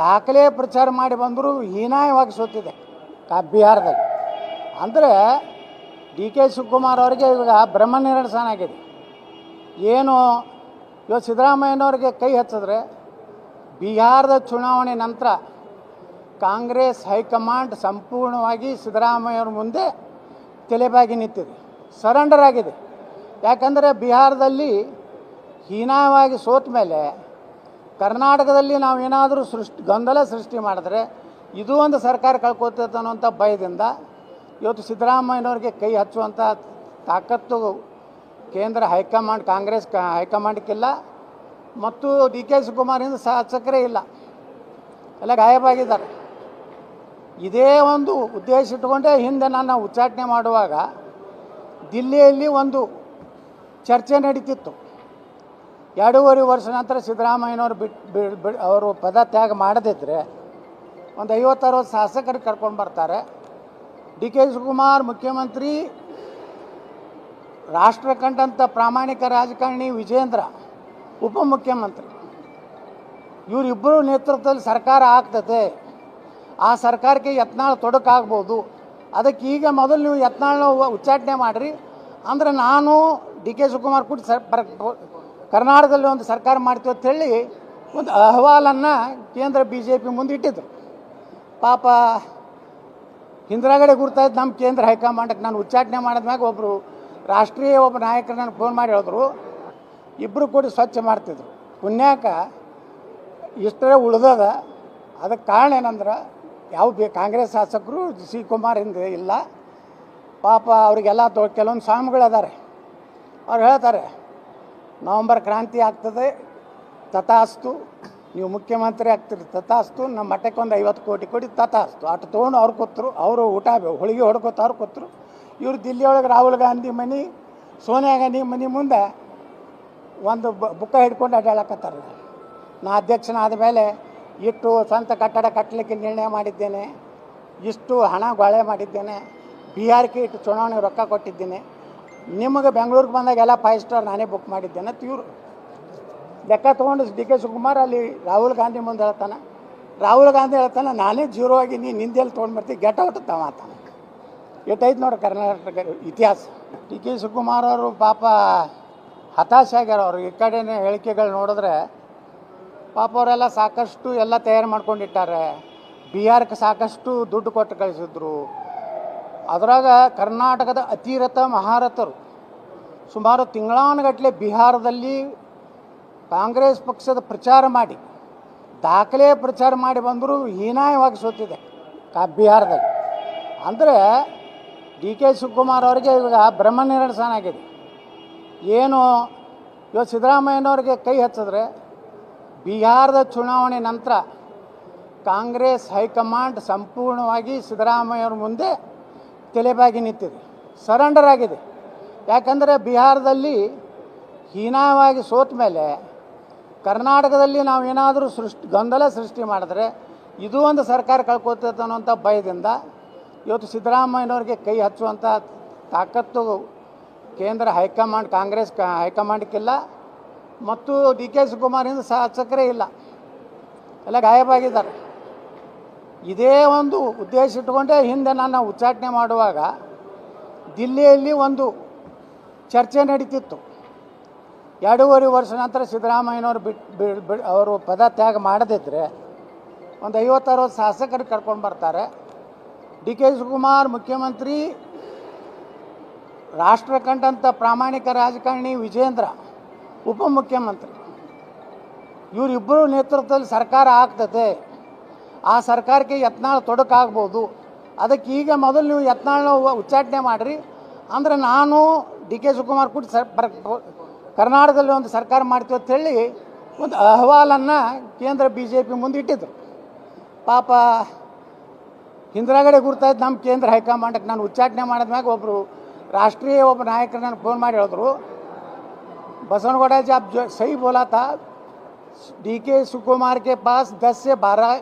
ದಾಖಲೆ ಪ್ರಚಾರ ಮಾಡಿ ಬಂದರೂ ಹೀನಾಯವಾಗಿ ಸೋತಿದೆ ಕಾ ಬಿಹಾರದಲ್ಲಿ. ಅಂದರೆ ಡಿ ಕೆ ಶಿವಕುಮಾರ್ ಅವರಿಗೆ ಇವಾಗ ಬ್ರಹ್ಮ ನಿರಸನ ಆಗಿದೆ. ಏನು ಇವತ್ತು ಸಿದ್ದರಾಮಯ್ಯನವ್ರಿಗೆ ಕೈ ಹಚ್ಚಿದ್ರೆ ಬಿಹಾರದ ಚುನಾವಣೆ ನಂತರ ಕಾಂಗ್ರೆಸ್ ಹೈಕಮಾಂಡ್ ಸಂಪೂರ್ಣವಾಗಿ ಸಿದ್ದರಾಮಯ್ಯವ್ರ ಮುಂದೆ ತಲೆಬಾಗಿ ನಿಂತಿದೆ. ಸರೆಂಡರ್ ಆಗಿದೆ. ಯಾಕಂದರೆ ಬಿಹಾರದಲ್ಲಿ ಹೀನಾಯವಾಗಿ ಸೋತ ಮೇಲೆ ಕರ್ನಾಟಕದಲ್ಲಿ ನಾವು ಏನಾದರೂ ಸೃಷ್ಟಿ, ಗೊಂದಲ ಸೃಷ್ಟಿ ಮಾಡಿದ್ರೆ ಇದು ಒಂದು ಸರ್ಕಾರ ಕಳ್ಕೊತೈತೆ ಅನ್ನೋಂಥ ಭಯದಿಂದ ಇವತ್ತು ಸಿದ್ದರಾಮಯ್ಯನವ್ರಿಗೆ ಕೈ ಹಚ್ಚುವಂಥ ತಾಕತ್ತು ಕೇಂದ್ರ ಹೈಕಮಾಂಡ್, ಕಾಂಗ್ರೆಸ್ ಕ ಹೈಕಮಾಂಡ್ಗಿಲ್ಲ ಮತ್ತು ಡಿ ಕೆ ಶಿವಕುಮಾರಿಂದ ಶಾಸಕರೇ ಇಲ್ಲ. ಎಲ್ಲ ಗಾಯಬಾಗಿದ್ದಾರೆ. ಇದೇ ಒಂದು ಉದ್ದೇಶ ಇಟ್ಕೊಂಡೇ ಹಿಂದೆ ನಾನು ಉಚ್ಚಾಟನೆ ಮಾಡುವಾಗ ದಿಲ್ಲಿಯಲ್ಲಿ ಒಂದು ಚರ್ಚೆ ನಡೀತಿತ್ತು. ಎರಡೂವರೆ ವರ್ಷ ನಂತರ ಸಿದ್ದರಾಮಯ್ಯನವರು ಬಿಟ್ಟು ಅವರು ಪದ ತ್ಯಾಗ ಮಾಡದಿದ್ದರೆ ಒಂದು ಐವತ್ತರವತ್ತು ಶಾಸಕರು ಕರ್ಕೊಂಡು ಬರ್ತಾರೆ. ಡಿ ಕೆ ಶಿವಕುಮಾರ್ ಮುಖ್ಯಮಂತ್ರಿ, ರಾಷ್ಟ್ರ ಕಂಡಂಥ ಪ್ರಾಮಾಣಿಕ ರಾಜಕಾರಣಿ ವಿಜೇಂದ್ರ, ಉಪಮುಖ್ಯಮಂತ್ರಿ. ಇವರಿಬ್ಬರು ನೇತೃತ್ವದಲ್ಲಿ ಸರ್ಕಾರ ಆಗ್ತದೆ. ಆ ಸರ್ಕಾರಕ್ಕೆ ಯತ್ನಾಳ್ ತೊಡಕಾಗ್ಬೋದು. ಅದಕ್ಕೆ ಈಗ ಮೊದಲು ನೀವು ಯತ್ನಾಳ್ನ ಉ- ಉಚ್ಚಾಟನೆ ಮಾಡಿರಿ. ಅಂದರೆ ನಾನು ಡಿ ಕೆ ಶಿವಕುಮಾರ್ ಕೂಡ ಸರ್ ಕರ್ನಾಟಕದಲ್ಲಿ ಒಂದು ಸರ್ಕಾರ ಮಾಡ್ತೀವಿ ಅಂತ ಹೇಳಿ ಒಂದು ಅಹವಾಲನ್ನು ಕೇಂದ್ರ ಬಿ ಜೆ ಪಿ ಮುಂದೆ ಇಟ್ಟಿದ್ರು. ಪಾಪ ಹಿಂದ್ರಾಗಡೆ ಗುರ್ತಾಯ್ತು ನಮ್ಮ ಕೇಂದ್ರ ಹೈಕಮಾಂಡಕ್ಕೆ ನಾನು ಉಚ್ಚಾಟನೆ ಮಾಡಿದ್ಮ್ಯಾಗ ಒಬ್ಬರು ರಾಷ್ಟ್ರೀಯ ಒಬ್ಬ ನಾಯಕರು ನನಗೆ ಫೋನ್ ಮಾಡಿ ಹೇಳಿದ್ರು. ಇಬ್ಬರು ಕೂಡ ಸ್ವಚ್ಛ ಮಾಡ್ತಿದ್ರು. ಪುಣ್ಯಾಕ ಇಷ್ಟೇ ಉಳ್ದದ. ಅದಕ್ಕೆ ಕಾರಣ ಏನಂದ್ರೆ ಯಾವ ಬಿ ಕಾಂಗ್ರೆಸ್ ಶಾಸಕರು ಸಿ ಕುಮಾರಿಂದ ಇಲ್ಲ. ಪಾಪ ಅವರಿಗೆಲ್ಲ ತೊ ಕೆಲವೊಂದು ಸ್ವಾಮಿಗಳು ಅದಾರೆ ಅವ್ರು ಹೇಳ್ತಾರೆ ನವಂಬರ್ ಕ್ರಾಂತಿ ಆಗ್ತದೆ. ತಥಾಸ್ತು, ನೀವು ಮುಖ್ಯಮಂತ್ರಿ ಆಗ್ತೀರಿ. ತಥಾಸ್ತು, ನಮ್ಮ ಮಠಕ್ಕೆ ಒಂದು ಐವತ್ತು ಕೋಟಿ ಕೊಡಿ. ತಥಾಸ್ತು ಅಷ್ಟು ತೊಗೊಂಡು ಅವ್ರು ಕೊತ್ತರು ಅವರು ಊಟ ಹೋಳಿಗೆ ಹೊಡ್ಕೊತ ಅವ್ರು ಕೊತ್ತರು ಇವರು ದಿಲ್ಲಿಯೊಳಗೆ ರಾಹುಲ್ ಗಾಂಧಿ ಮನೆ, ಸೋನಿಯಾ ಗಾಂಧಿ ಮನೆ ಮುಂದೆ ಒಂದು ಬುಕ್ಕ ಹಿಡ್ಕೊಂಡು ಅಡ್ಡಾಡಕತ್ತಾರ ನಾ ಅಧ್ಯಕ್ಷನಾದ ಮೇಲೆ ಇಟ್ಟು ಸ್ವಂತ ಕಟ್ಟಡ ಕಟ್ಟಲಿಕ್ಕೆ ನಿರ್ಣಯ ಮಾಡಿದ್ದೇನೆ. ಇಷ್ಟು ಹಣ ಗೊಳೆ ಮಾಡಿದ್ದೇನೆ. ಬಿ ಆರ್ ಕೆ ಇಟ್ಟು ಚುನಾವಣೆ ರೊಕ್ಕ ಕೊಟ್ಟಿದ್ದೇನೆ. ನಿಮಗೆ ಬೆಂಗಳೂರಿಗೆ ಬಂದಾಗ ಎಲ್ಲ ಫೈವ್ ಸ್ಟಾರ್ ನಾನೇ ಬುಕ್ ಮಾಡಿದ್ದೇನೆ. ಅಂತ ಇವರು ಲೆಕ್ಕ ತೊಗೊಂಡು ಡಿ ಕೆ ಶಿವಕುಮಾರ್ ಅಲ್ಲಿ ರಾಹುಲ್ ಗಾಂಧಿ ಮುಂದೆ ಹೇಳ್ತಾನೆ. ರಾಹುಲ್ ಗಾಂಧಿ ಹೇಳ್ತಾನೆ, ನಾನೇ ಜೀರೋ ಆಗಿ ನೀನು ನಿಂದೆಲ್ಲಿ ತೊಗೊಂಡು ಬರ್ತೀನಿ ಗೆಟ್ ಔಟ್ ಅಂತ ಮಾತಾನೆ ಎಷ್ಟೈತೆ ನೋಡಿ ಕರ್ನಾಟಕ ಇತಿಹಾಸ. ಡಿ ಕೆ ಶಿವಕುಮಾರ್ ಅವರು ಪಾಪ ಹತಾಶೆ ಆಗ್ಯಾರ ಅವರು. ಈ ಕಡೆನೇ ಹೇಳಿಕೆಗಳು ನೋಡಿದ್ರೆ ಪಾಪ ಅವರೆಲ್ಲ ಸಾಕಷ್ಟು ಎಲ್ಲ ತಯಾರು ಮಾಡ್ಕೊಂಡಿಟ್ಟಾರೆ. ಬಿಹಾರ್ಗೆ ಸಾಕಷ್ಟು ದುಡ್ಡು ಕೊಟ್ಟು ಕಳಿಸಿದ್ರು. ಅದರಾಗ ಕರ್ನಾಟಕದ ಅತಿರಥ ಮಹಾರಥರು ಸುಮಾರು ತಿಂಗಳಾನುಗಟ್ಟಲೆ ಬಿಹಾರದಲ್ಲಿ ಕಾಂಗ್ರೆಸ್ ಪಕ್ಷದ ಪ್ರಚಾರ ಮಾಡಿ, ದಾಖಲೆ ಪ್ರಚಾರ ಮಾಡಿ ಬಂದರೂ ಹೀನಾಯವಾಗಿ ಸೋತಿದೆ ಕಾ, ಬಿಹಾರದಲ್ಲಿ. ಅಂದರೆ ಡಿ ಕೆ ಶಿವಕುಮಾರ್ ಅವರಿಗೆ ಇವಾಗ ಬ್ರಹ್ಮ ನಿರಸನ ಆಗಿದೆ. ಏನು ಇವತ್ತು ಸಿದ್ದರಾಮಯ್ಯನವ್ರಿಗೆ ಕೈ ಹಚ್ಚಿದ್ರೆ ಬಿಹಾರದ ಚುನಾವಣೆ ನಂತರ ಕಾಂಗ್ರೆಸ್ ಹೈಕಮಾಂಡ್ ಸಂಪೂರ್ಣವಾಗಿ ಸಿದ್ದರಾಮಯ್ಯವ್ರ ಮುಂದೆ ತಲೆಬಾಗಿ ನಿಂತಿದೆ. ಸರೆಂಡರ್ ಆಗಿದೆ. ಯಾಕಂದರೆ ಬಿಹಾರದಲ್ಲಿ ಹೀನವಾಗಿ ಸೋತ ಮೇಲೆ ಕರ್ನಾಟಕದಲ್ಲಿ ನಾವು ಏನಾದರೂ ಸೃಷ್ಟಿ, ಗೊಂದಲ ಸೃಷ್ಟಿ ಮಾಡಿದ್ರೆ ಇದು ಒಂದು ಸರ್ಕಾರ ಕಳ್ಕೊತೈತೆ ಅನ್ನೋಂಥ ಭಯದಿಂದ ಇವತ್ತು ಸಿದ್ದರಾಮಯ್ಯನವ್ರಿಗೆ ಕೈ ಹಚ್ಚುವಂಥ ತಾಕತ್ತು ಕೇಂದ್ರ ಹೈಕಮಾಂಡ್, ಕಾಂಗ್ರೆಸ್ ಹೈಕಮಾಂಡ್ಕ್ಕಿಲ್ಲ. ಮತ್ತು ಡಿ ಕೆ ಶಿವಕುಮಾರಿಂದ ಶಾಸಕರೇ ಇಲ್ಲ. ಎಲ್ಲ ಗಾಯಬಾಗಿದ್ದಾರೆ. ಇದೇ ಒಂದು ಉದ್ದೇಶ ಇಟ್ಕೊಂಡೇ ಹಿಂದೆ ನಾನು ಉಚ್ಚಾಟನೆ ಮಾಡುವಾಗ ದಿಲ್ಲಿಯಲ್ಲಿ ಒಂದು ಚರ್ಚೆ ನಡೀತಿತ್ತು. ಎರಡೂವರೆ ವರ್ಷ ನಂತರ ಸಿದ್ದರಾಮಯ್ಯನವರು ಬಿಟ್ಟು ಅವರು ಪದ ತ್ಯಾಗ ಮಾಡದಿದ್ದರೆ ಒಂದು ಐವತ್ತರವತ್ತು ಶಾಸಕರು ಕರ್ಕೊಂಡು ಬರ್ತಾರೆ. ಡಿ ಕೆ ಶಿವಕುಮಾರ್ ಮುಖ್ಯಮಂತ್ರಿ ರಾಷ್ಟ್ರ ಕಂಡಂಥ ಪ್ರಾಮಾಣಿಕ ರಾಜಕಾರಣಿ ವಿಜೇಂದ್ರ, ಉಪಮುಖ್ಯಮಂತ್ರಿ. ಇವರಿಬ್ಬರು ನೇತೃತ್ವದಲ್ಲಿ ಸರ್ಕಾರ ಆಗ್ತದೆ. ಆ ಸರ್ಕಾರಕ್ಕೆ ಯತ್ನಾಳ್ ತೊಡಕಾಗ್ಬೋದು ಅದಕ್ಕೆ ಈಗ ಮೊದಲು ನೀವು ಯತ್ನಾಳ್ನ ಉ- ಉಚ್ಚಾಟನೆ ಮಾಡಿರಿ ಅಂದರೆ ನಾನು ಡಿ ಕೆ ಶಿವಕುಮಾರ್ ಕೂಡ ಸರ್ ಪರ ಕರ್ನಾಟಕದಲ್ಲಿ ಒಂದು ಸರ್ಕಾರ ಮಾಡ್ತೀವಿ ಅಂತ ಹೇಳಿ ಒಂದು ಅಹವಾಲನ್ನು ಕೇಂದ್ರ ಬಿ ಜೆ ಪಿ ಮುಂದೆ ಇಟ್ಟಿದ್ರು ಪಾಪ ಹಿಂದ್ರಾಗಡೆ ಗುರ್ತಾಯ್ತು ನಮ್ಮ ಕೇಂದ್ರ ಹೈಕಮಾಂಡಕ್ಕೆ ನಾನು ಉಚ್ಚಾಟನೆ ಮಾಡಿದ್ಮ್ಯಾಗ ಒಬ್ಬರು ರಾಷ್ಟ್ರೀಯ ಒಬ್ಬ ನಾಯಕರು ನನಗೆ ಫೋನ್ ಮಾಡಿ ಹೇಳಿದ್ರು बसवनगौड़ा जी आप जो सही बोला था डी के शिवकुमार के पास 10 से 12